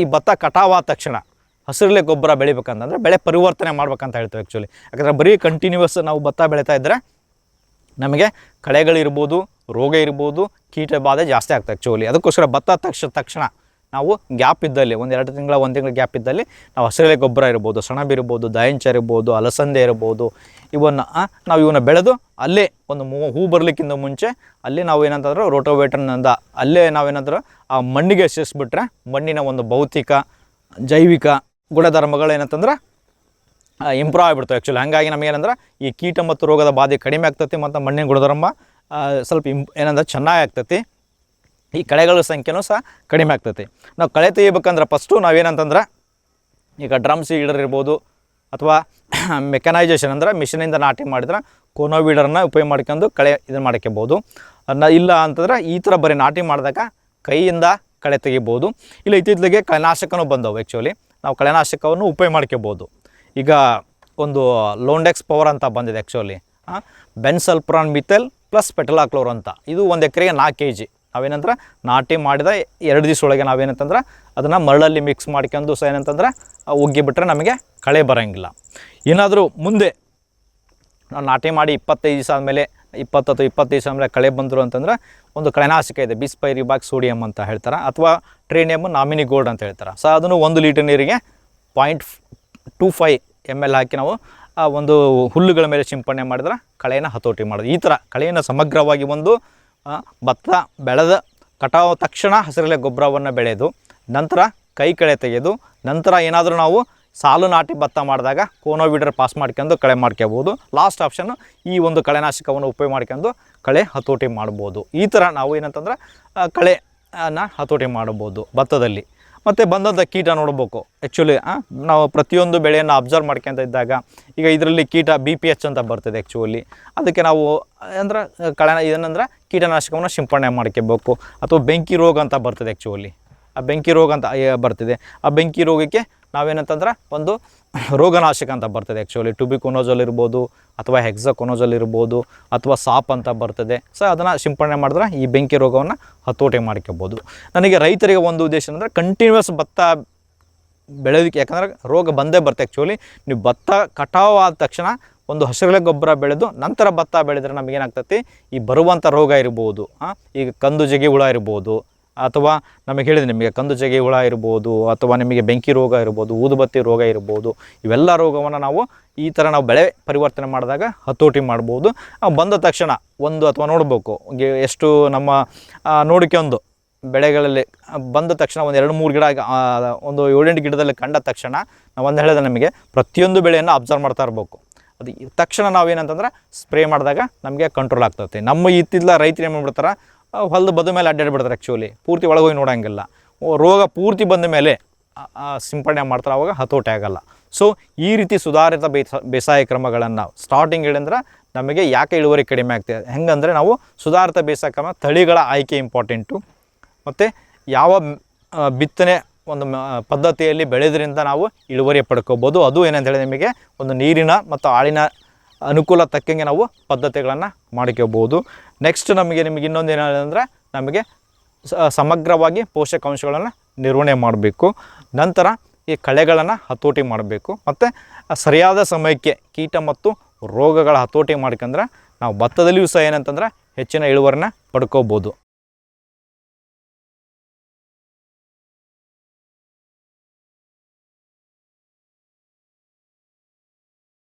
ಈ ಭತ್ತ ಕಟಾವಾದ ತಕ್ಷಣ ಹಸಿರಲೆ ಗೊಬ್ಬರ ಬೆಳಿಬೇಕಂತಂದ್ರೆ ಬೆಳೆ ಪರಿವರ್ತನೆ ಮಾಡ್ಬೇಕಂತ ಹೇಳ್ತೇವೆ ಆ್ಯಕ್ಚುಲಿ ಯಾಕಂದರೆ ಬರೀ ಕಂಟಿನ್ಯೂಸ್ ನಾವು ಭತ್ತ ಬೆಳೀತಾ ಇದ್ದರೆ ನಮಗೆ ಕಳೆಗಳಿರ್ಬೋದು, ರೋಗ ಇರ್ಬೋದು ಕೀಟ ಬಾಧೆ ಜಾಸ್ತಿ ಆಗ್ತದೆ ಆ್ಯಕ್ಚುಲಿ ಅದಕ್ಕೋಸ್ಕರ ಭತ್ತ ತಕ್ಷ, ತಕ್ಷಣ ನಾವು ಗ್ಯಾಪ್ ಇದ್ದಲ್ಲಿ, ಒಂದು ಎರಡು ತಿಂಗಳ, ಒಂದು ತಿಂಗಳ ಗ್ಯಾಪ್ ಇದ್ದಲ್ಲಿ ನಾವು ಹಸಿರೆಲೆ ಗೊಬ್ಬರ ಇರ್ಬೋದು, ಸೆಣಬು ಇರ್ಬೋದು ದಾಯಂಚ ಇರ್ಬೋದು, ಅಲಸಂದೆ ಇರ್ಬೋದು, ಇವನ್ನ ನಾವು ಇವನ್ನ ಬೆಳೆದು ಅಲ್ಲೇ ಒಂದು ಮೂ, ಹೂ ಬರಲಿಕ್ಕಿಂತ ಮುಂಚೆ ಅಲ್ಲಿ ನಾವು ಏನಂತಂದ್ರೆ ರೋಟೋವೇಟರ್ನಿಂದ ಅಲ್ಲೇ ನಾವೇನಂದ್ರೆ ಆ ಮಣ್ಣಿಗೆ ಸೇರಿಸ್ಬಿಟ್ರೆ ಮಣ್ಣಿನ ಒಂದು ಭೌತಿಕ, ಜೈವಿಕ ಗುಣಧರ್ಮಗಳು ಏನಂತಂದ್ರೆ ಇಂಪ್ರೂವ್ ಆಗಿಬಿಡ್ತವೆ. ಆ್ಯಕ್ಚುಲಿ ಹಾಗಾಗಿ ನಮಗೇನಂದ್ರೆ ಈ ಕೀಟ ಮತ್ತು ರೋಗದ ಬಾಧೆ ಕಡಿಮೆ ಆಗ್ತೈತಿ ಮತ್ತು ಮಣ್ಣಿನ ಗುಣಧರ್ಮ ಸ್ವಲ್ಪ ಇಂಪ್ ಏನಂದ್ರೆ ಚೆನ್ನಾಗಿ ಆಗ್ತೈತಿ. ಈ ಕಳೆಗಳ ಸಂಖ್ಯೆನೂ ಸಹ ಕಡಿಮೆ ಆಗ್ತೈತಿ. ನಾವು ಕಳೆ ತೆಗಿಬೇಕಂದ್ರೆ ಫಸ್ಟು ನಾವೇನಂತಂದ್ರೆ ಈಗ ಡ್ರಮ್ ಸೀಡರ್ ಇರ್ಬೋದು ಅಥವಾ ಮೆಕನೈಜೇಷನ್ ಅಂದ್ರೆ ಮಿಷಿನಿಂದ ನಾಟಿ ಮಾಡಿದ್ರೆ ಕೋನೋ ವೀಡರ್ನ ಉಪಯೋಗ ಮಾಡ್ಕೊಂಡು ಕಳೆ ಇದನ್ನು ಮಾಡ್ಕೋಬೋದು. ನ ಇಲ್ಲ ಅಂತಂದ್ರೆ ಈ ಥರ ಬರೀ ನಾಟಿ ಮಾಡಿದಾಗ ಕೈಯಿಂದ ಕಳೆ ತೆಗಿಬೋದು. ಇಲ್ಲ ಇತ್ತೀಚೆಗೆ ಕಳೆನಾಶಕನೂ ಬಂದವು ಆ್ಯಕ್ಚುಲಿ ನಾವು ಕಳೆನಾಶಕವನ್ನು ಉಪಯೋಗ ಮಾಡ್ಕೋಬೋದು. ಈಗ ಒಂದು ಲೋಂಡೆಕ್ಸ್ ಪವರ್ ಅಂತ ಬಂದಿದೆ ಆ್ಯಕ್ಚುಲಿ ಬೆನ್ಸಲ್ಪ್ರಾನ್ ಮಿಥೆಲ್ ಪ್ಲಸ್ ಪೆಟಲಾಕ್ಲೋರ್ ಅಂತ ಇದು ಒಂದು ಎಕರೆಗೆ ನಾಲ್ಕು ಕೆ ಜಿ ನಾವೇನಂದ್ರೆ ನಾಟಿ ಮಾಡಿದ ಎರಡು ದಿವಸ ಒಳಗೆ ನಾವೇನಂತಂದ್ರೆ ಅದನ್ನು ಮರಳಲ್ಲಿ ಮಿಕ್ಸ್ ಮಾಡ್ಕೊಂಡು ಸಹ ಏನಂತಂದ್ರೆ ಬಿಟ್ಟರೆ ನಮಗೆ ಕಳೆ ಬರೋಂಗಿಲ್ಲ. ಏನಾದರೂ ಮುಂದೆ ನಾವು ನಾಟಿ ಮಾಡಿ ಇಪ್ಪತ್ತೈದು ದಿವಸ ಆದಮೇಲೆ, ಇಪ್ಪತ್ತು ಅಥವಾ ಇಪ್ಪತ್ತು ದಿವಸ ಆದಮೇಲೆ ಕಳೆ ಬಂದರು ಅಂತಂದ್ರೆ ಒಂದು ಕಳೆನಾಶಕ ಇದೆ ಬಿಸ್ಪೈರಿಬಾಕ್ ಸೋಡಿಯಂ ಅಂತ ಹೇಳ್ತಾರೆ, ಅಥವಾ ಟ್ರೇನಿಯಮ್ ನಾಮಿನಿ ಗೋಲ್ಡ್ ಅಂತ ಹೇಳ್ತಾರೆ. ಸೊ ಅದನ್ನು ಒಂದು ಲೀಟರ್ ನೀರಿಗೆ point two five M L ಹಾಕಿ ನಾವು, ಆ ಒಂದು ಹುಲ್ಲುಗಳ ಮೇಲೆ ಸಿಂಪಡಣೆ ಮಾಡಿದ್ರೆ ಕಳೆಯನ್ನು ಹತೋಟಿ ಮಾಡೋದು. ಈ ಥರ ಕಳೆಯನ್ನು ಸಮಗ್ರವಾಗಿ ಒಂದು ಭತ್ತ ಬೆಳೆದ ಕಟಾವು ತಕ್ಷಣ ಹಸಿರೆಲೆ ಗೊಬ್ಬರವನ್ನು ಬೆಳೆದು ನಂತರ ಕೈ ಕಳೆ ತೆಗೆದು ನಂತರ ಏನಾದರೂ ನಾವು ಸಾಲು ನಾಟಿ ಭತ್ತ ಮಾಡಿದಾಗ ಕೋನೋ ವೀಡರ್ ಪಾಸ್ ಮಾಡ್ಕೊಂಡು ಕಳೆ ಮಾಡ್ಕೋಬೋದು. ಲಾಸ್ಟ್ ಆಪ್ಷನ್ನು ಈ ಒಂದು ಕಳೆನಾಶಕವನ್ನು ಉಪಯೋಗ ಮಾಡ್ಕೊಂಡು ಕಳೆ ಹತೋಟಿ ಮಾಡ್ಬೋದು. ಈ ಥರ ನಾವು ಏನಂತಂದ್ರೆ ಕಳೆನ ಹತೋಟಿ ಮಾಡ್ಬೋದು ಭತ್ತದಲ್ಲಿ. ಮತ್ತು ಬಂದಂಥ ಕೀಟ ನೋಡಬೇಕು. ಆ್ಯಕ್ಚುಲಿ ನಾವು ಪ್ರತಿಯೊಂದು ಬೆಳೆಯನ್ನು ಅಬ್ಸರ್ವ್ ಮಾಡ್ಕೊಂತ ಇದ್ದಾಗ ಈಗ ಇದರಲ್ಲಿ ಕೀಟ ಬಿ ಪಿ ಎಚ್ ಅಂತ ಬರ್ತದೆ ಆ್ಯಕ್ಚುಲಿ ಅದಕ್ಕೆ ನಾವು, ಅಂದ್ರೆ ಕಳೆ ಏನಂದ್ರೆ ಕೀಟನಾಶಕವನ್ನು ಸಿಂಪಡಣೆ ಮಾಡ್ಕೋಬೇಕು. ಅಥವಾ ಬೆಂಕಿ ರೋಗ ಅಂತ ಬರ್ತದೆ ಆ್ಯಕ್ಚುಲಿ ಆ ಬೆಂಕಿ ರೋಗ ಅಂತ ಬರ್ತಿದೆ. ಆ ಬೆಂಕಿ ರೋಗಕ್ಕೆ ನಾವೇನಂತಂದ್ರೆ ಒಂದು ರೋಗನಾಶಕ ಅಂತ ಬರ್ತದೆ ಆ್ಯಕ್ಚುಲಿ ಟುಬಿಕೊನೋಜಲ್ ಇರ್ಬೋದು, ಅಥವಾ ಹೆಕ್ಸಕೊನೋಜಲ್ ಇರ್ಬೋದು, ಅಥವಾ ಸಾಪ್ ಅಂತ ಬರ್ತದೆ. ಸೊ ಅದನ್ನು ಸಿಂಪಡಣೆ ಮಾಡಿದ್ರೆ ಈ ಬೆಂಕಿ ರೋಗವನ್ನು ಹತೋಟಿ ಮಾಡ್ಕೋಬೋದು. ನನಗೆ ರೈತರಿಗೆ ಒಂದು ಉದ್ದೇಶ ಅಂದರೆ ಕಂಟಿನ್ಯೂಸ್ ಭತ್ತ ಬೆಳೆಯೋದಕ್ಕೆ ಯಾಕಂದ್ರೆ ರೋಗ ಬಂದೇ ಬರುತ್ತೆ ಆ್ಯಕ್ಚುಲಿ ನೀವು ಭತ್ತ ಕಟಾವು ಆದ ತಕ್ಷಣ ಒಂದು ಹಸಿರೆಲೆ ಗೊಬ್ಬರ ಬೆಳೆದು ನಂತರ ಭತ್ತ ಬೆಳೆದ್ರೆ ನಮಗೇನಾಗ್ತೈತಿ? ಈ ಬರುವಂಥ ರೋಗ ಇರ್ಬೋದು ಈಗ ಕಂದು ಜಗಿ ಹುಳ ಇರ್ಬೋದು, ಅಥವಾ ನಮಗೆ ಹೇಳಿದೆ ನಿಮಗೆ ಕಂದು ಜಗಿ ಹುಳ ಇರ್ಬೋದು, ಅಥವಾ ನಿಮಗೆ ಬೆಂಕಿ ರೋಗ ಇರ್ಬೋದು, ಊದುಬತ್ತಿ ರೋಗ ಇರ್ಬೋದು, ಇವೆಲ್ಲ ರೋಗವನ್ನು ನಾವು ಈ ಥರ ನಾವು ಬೆಳೆ ಪರಿವರ್ತನೆ ಮಾಡಿದಾಗ ಹತೋಟಿ ಮಾಡ್ಬೋದು. ಬಂದ ತಕ್ಷಣ ಒಂದು ಅಥವಾ ನೋಡಬೇಕು ಎಷ್ಟು ನಮ್ಮ ನೋಡಿಕೆ ಒಂದು ಬೆಳೆಗಳಲ್ಲಿ ಬಂದ ತಕ್ಷಣ ಒಂದು ಎರಡು ಮೂರು ಗಿಡ ಒಂದು ಏಳೆಂಟು ಗಿಡದಲ್ಲಿ ಕಂಡ ತಕ್ಷಣ ನಾವು ಒಂದು ಹೇಳಿದೆ ನಮಗೆ, ಪ್ರತಿಯೊಂದು ಬೆಳೆಯನ್ನು ಅಬ್ಸರ್ವ್ ಮಾಡ್ತಾ ಇರಬೇಕು. ಅದು ತಕ್ಷಣ ನಾವೇನಂತಂದ್ರೆ ಸ್ಪ್ರೇ ಮಾಡಿದಾಗ ನಮಗೆ ಕಂಟ್ರೋಲ್ ಆಗ್ತೈತಿ ನಮ್ಮ ಇತ್ತಿದ್ಲ ರೈತರು ಏನು ಮಾಡ್ಬಿಡ್ತಾರೆ? ಹೊಲದ ಬದು ಮೇಲೆ ಅಡ್ಡಾಡ್ಬಿಡ್ತಾರೆ ಆ್ಯಕ್ಚುಲಿ ಪೂರ್ತಿ ಒಳಗೆ ಹೋಗಿ ನೋಡೋಂಗಿಲ್ಲ ರೋಗ ಪೂರ್ತಿ ಬಂದ ಮೇಲೆ ಸಿಂಪಡಣೆ ಮಾಡ್ತಾರೆ, ಅವಾಗ ಹತೋಟಿ ಆಗಲ್ಲ. ಸೊ ಈ ರೀತಿ ಸುಧಾರಿತ ಬೇಸ, ಬೇಸಾಯ ಕ್ರಮಗಳನ್ನು ಸ್ಟಾರ್ಟಿಂಗ್ ಹೇಳಿದ್ರೆ ನಮಗೆ ಯಾಕೆ ಇಳುವರಿ ಕಡಿಮೆ ಆಗ್ತದೆ? ಹೆಂಗಂದರೆ ನಾವು ಸುಧಾರಿತ ಬೇಸಾಯ ಕ್ರಮ ತಳಿಗಳ ಆಯ್ಕೆ ಇಂಪಾರ್ಟೆಂಟು ಮತ್ತು ಯಾವ ಬಿತ್ತನೆ ಒಂದು ಪದ್ಧತಿಯಲ್ಲಿ ಬೆಳೆದ್ರಿಂದ ನಾವು ಇಳುವರಿ ಪಡ್ಕೋಬೋದು. ಅದು ಏನಂತ ಹೇಳಿ ನಿಮಗೆ ಒಂದು ನೀರಿನ ಮತ್ತು ಆಳಿನ ಅನುಕೂಲ ತಕ್ಕಂಗೆ ನಾವು ಪದ್ಧತಿಗಳನ್ನು ಮಾಡ್ಕೋಬೋದು. ನೆಕ್ಸ್ಟ್ ನಮಗೆ ನಿಮಗೆ ಇನ್ನೊಂದು ಏನಂದರೆ ನಮಗೆ ಸಮಗ್ರವಾಗಿ ಪೋಷಕಾಂಶಗಳನ್ನು ನಿರ್ವಹಣೆ ಮಾಡಬೇಕು. ನಂತರ ಈ ಕಳೆಗಳನ್ನು ಹತೋಟಿ ಮಾಡಬೇಕು. ಮತ್ತು ಸರಿಯಾದ ಸಮಯಕ್ಕೆ ಕೀಟ ಮತ್ತು ರೋಗಗಳ ಹತೋಟಿ ಮಾಡ್ಕಂದ್ರೆ ನಾವು ಭತ್ತದಲ್ಲಿಯೂ ಸಹ ಏನಂತಂದ್ರೆ ಹೆಚ್ಚಿನ ಇಳುವರಿನ ಪಡ್ಕೋಬೋದು.